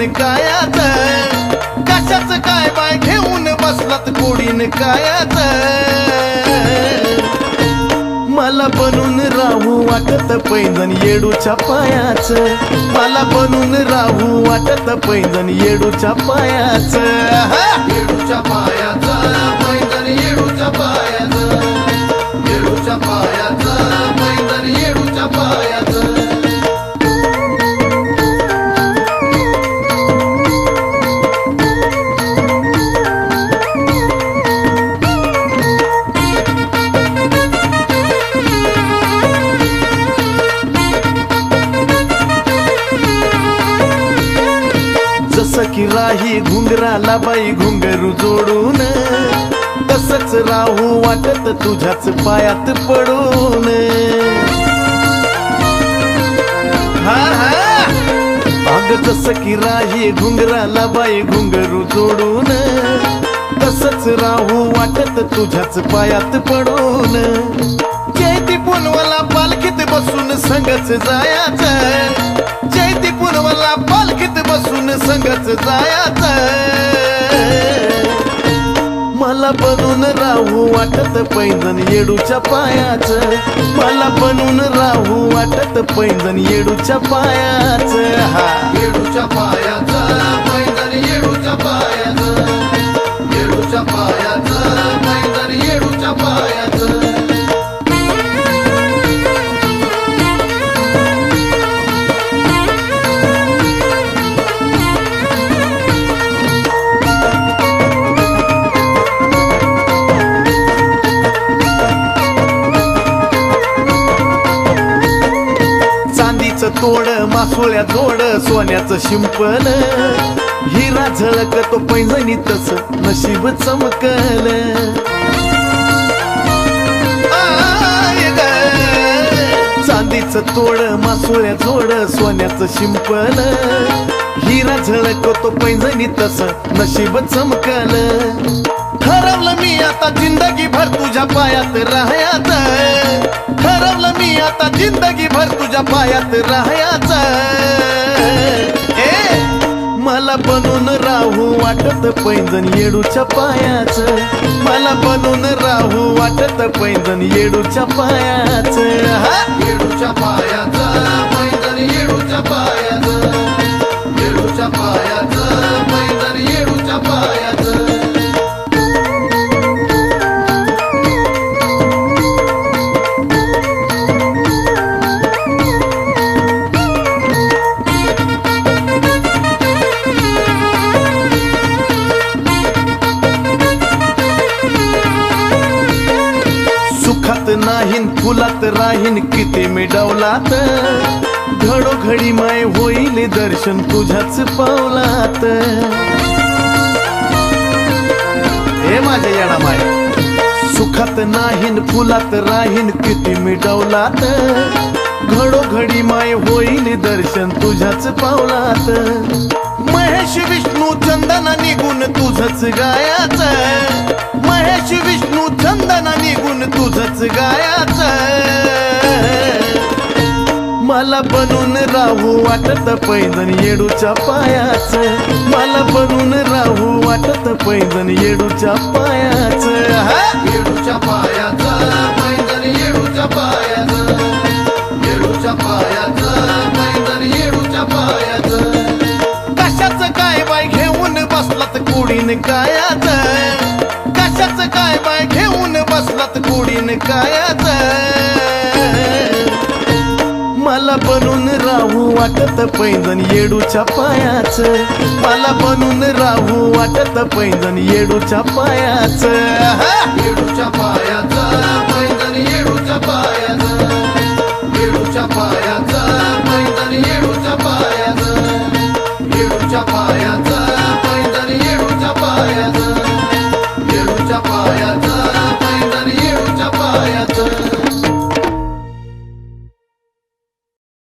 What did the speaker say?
Godin कायात कशाच काय bye घेऊन बसलात गोडीन कायात मला बनून राहू वाटत पैजन येडूच्या पायाच. मला बनून राहू वाटत पैजन येडूच्या पायाच. येडूच्या पायाच येडूच्या पायाच. येडूच्या पायाचा पैंजण येडूच्या पाया की राही घुंगराला बाई घुंगरू जोडून. तसंच राहू वाटत तुझ्याच पायात पडून. हा हा. अग जसं की राही घुंगराला बाई घुंगरू जोडून. तसंच राहू वाटत तुझ्याच पायात पडून. जयती पुनवाला पालखीत बसून संगच जायाचं. असून बसून संगच जायाचं. मला बनून राहू वाटत पैंजण येडूच्या पायाच. मला बनून राहू वाटत पैंजण येडूच्या पायाच. हा. येडूच्या पायाच पैंजण येडू तोड मासोळ्या जोड सोन्याचं शिंपण हिरा झळक तो पैजणी तस नशीब चमकल. चांदीच ग. तोड मासोळ्या जोड सोन्याचं शिंपण हिरा झळक तो पैजणी तस नशीब चमकल. ठरवलं मी आता जिंदगी भर तुझ्या पायात राहयात आता जिंदगी भर तुझ्या पायात राहायच. मला बनून राहू वाटत पैंजण येडूच्या पायाच. मला बनून राहू वाटत पैंजण येडूच्या पायाच. येडूच्या पायाच पैंजण येडूच्या पायाच. सुखात नाहीन फुलात राहीन. किती मी डवलात घडोघडी माय होईल दर्शन तुझ्याच पावलात. हे माझ्या येणा माय. सुखात नाहीन फुलात राहीन. किती मी डवलात घडोघडी माय होईल दर्शन तुझ्याच पावलात. महेश विष्णू चंदना निघून तुझच गायाच. महेश बनून तुझच गायाच मला बनून राहू वाटत पैंजण येडूच्या पायाच. मला बनून राहू वाटत पैंजण येडूच्या पायाच. येडूच्या पायाच पैंजण येडूच्या पायाच. येडूच्या पायाच पैंजण येडूच्या पायाच. कशाच काय बाय घेऊन बसलात कुडीन कायाच कशाच काय बसलात कुडीन कायाच मला बनून राहू वाटत पैंजण येडूच्या पायाच. मला बनून राहू वाटत पैंजण येडूच्या पायाच. येडूच्या पाया